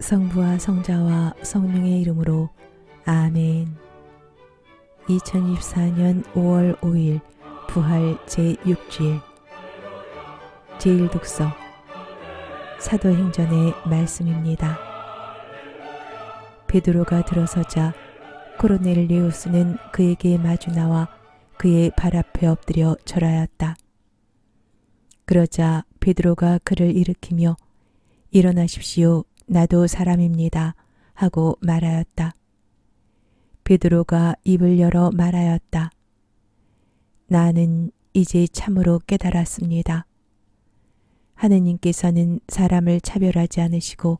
성부와 성자와 성령의 이름으로 아멘. 2024년 5월 5일 부활 제6주일 제1독서 사도행전의 말씀입니다. 베드로가 들어서자 코르넬리우스는 그에게 마주 나와 그의 발 앞에 엎드려 절하였다. 그러자 베드로가 그를 일으키며 일어나십시오. 나도 사람입니다. 하고 말하였다. 베드로가 입을 열어 말하였다. 나는 이제 참으로 깨달았습니다. 하느님께서는 사람을 차별하지 않으시고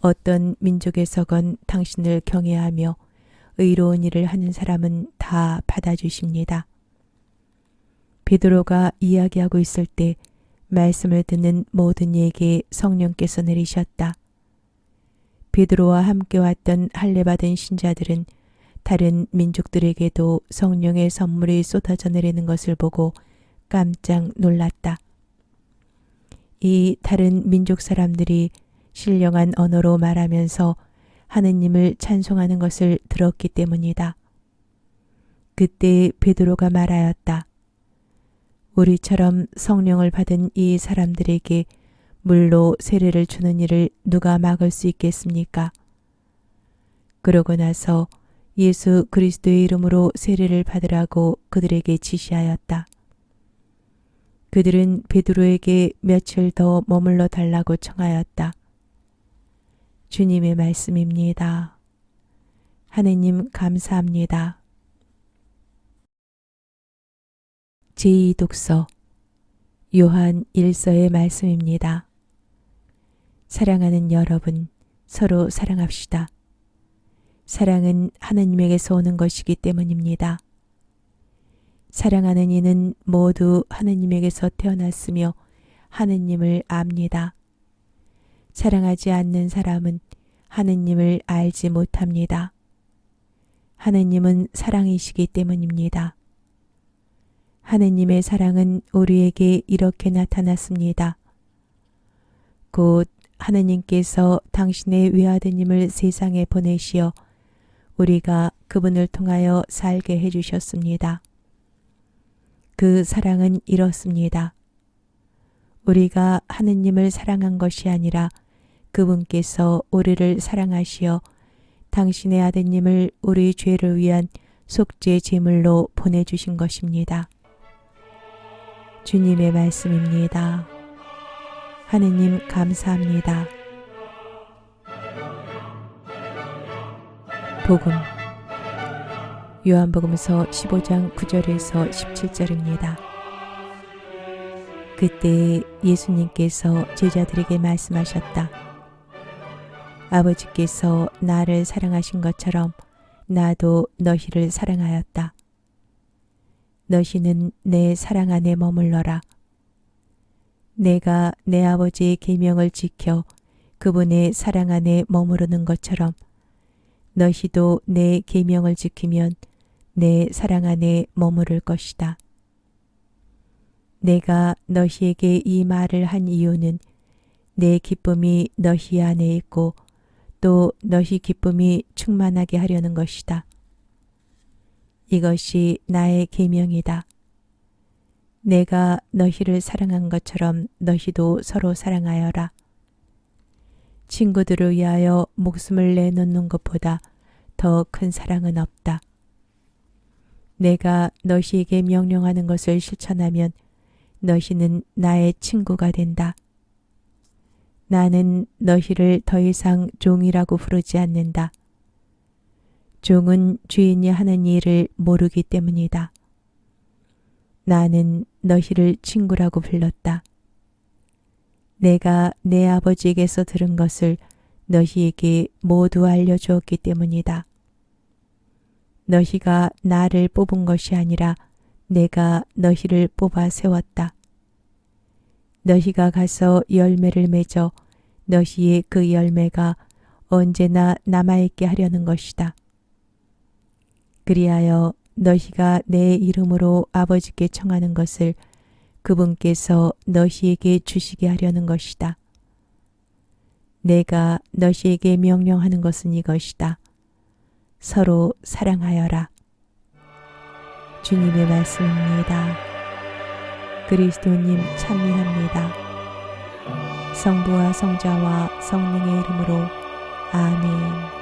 어떤 민족에서건 당신을 경외하며 의로운 일을 하는 사람은 다 받아주십니다. 베드로가 이야기하고 있을 때 말씀을 듣는 모든 이에게 성령께서 내리셨다. 베드로와 함께 왔던 할례 받은 신자들은 다른 민족들에게도 성령의 선물이 쏟아져 내리는 것을 보고 깜짝 놀랐다. 이 다른 민족 사람들이 신령한 언어로 말하면서 하느님을 찬송하는 것을 들었기 때문이다. 그때 베드로가 말하였다. 우리처럼 성령을 받은 이 사람들에게 물로 세례를 주는 일을 누가 막을 수 있겠습니까? 그러고 나서 예수 그리스도의 이름으로 세례를 받으라고 그들에게 지시하였다. 그들은 베드로에게 며칠 더 머물러 달라고 청하였다. 주님의 말씀입니다. 하느님 감사합니다. 제2독서 요한 1서의 말씀입니다. 사랑하는 여러분, 서로 사랑합시다. 사랑은 하느님에게서 오는 것이기 때문입니다. 사랑하는 이는 모두 하느님에게서 태어났으며 하느님을 압니다. 사랑하지 않는 사람은 하느님을 알지 못합니다. 하느님은 사랑이시기 때문입니다. 하느님의 사랑은 우리에게 이렇게 나타났습니다. 곧 하느님께서 당신의 외아드님을 세상에 보내시어 우리가 그분을 통하여 살게 해주셨습니다. 그 사랑은 이렇습니다. 우리가 하느님을 사랑한 것이 아니라 그분께서 우리를 사랑하시어 당신의 아드님을 우리 죄를 위한 속죄 제물로 보내주신 것입니다. 주님의 말씀입니다. 하느님 감사합니다. 복음 요한복음서 15장 9절에서 17절입니다. 그때 예수님께서 제자들에게 말씀하셨다. 아버지께서 나를 사랑하신 것처럼 나도 너희를 사랑하였다. 너희는 내 사랑 안에 머물러라. 내가 내 아버지의 계명을 지켜 그분의 사랑 안에 머무르는 것처럼 너희도 내 계명을 지키면 내 사랑 안에 머무를 것이다. 내가 너희에게 이 말을 한 이유는 내 기쁨이 너희 안에 있고 또 너희 기쁨이 충만하게 하려는 것이다. 이것이 나의 계명이다. 내가 너희를 사랑한 것처럼 너희도 서로 사랑하여라. 친구들을 위하여 목숨을 내놓는 것보다 더 큰 사랑은 없다. 내가 너희에게 명령하는 것을 실천하면 너희는 나의 친구가 된다. 나는 너희를 더 이상 종이라고 부르지 않는다. 종은 주인이 하는 일을 모르기 때문이다. 나는 너희를 친구라고 불렀다. 내가 내 아버지에게서 들은 것을 너희에게 모두 알려주었기 때문이다. 너희가 나를 뽑은 것이 아니라 내가 너희를 뽑아 세웠다. 너희가 가서 열매를 맺어 너희의 그 열매가 언제나 남아있게 하려는 것이다. 그리하여 너희가 내 이름으로 아버지께 청하는 것을 그분께서 너희에게 주시게 하려는 것이다. 내가 너희에게 명령하는 것은 이것이다. 서로 사랑하여라. 주님의 말씀입니다. 그리스도님 찬미합니다. 성부와 성자와 성령의 이름으로 아멘.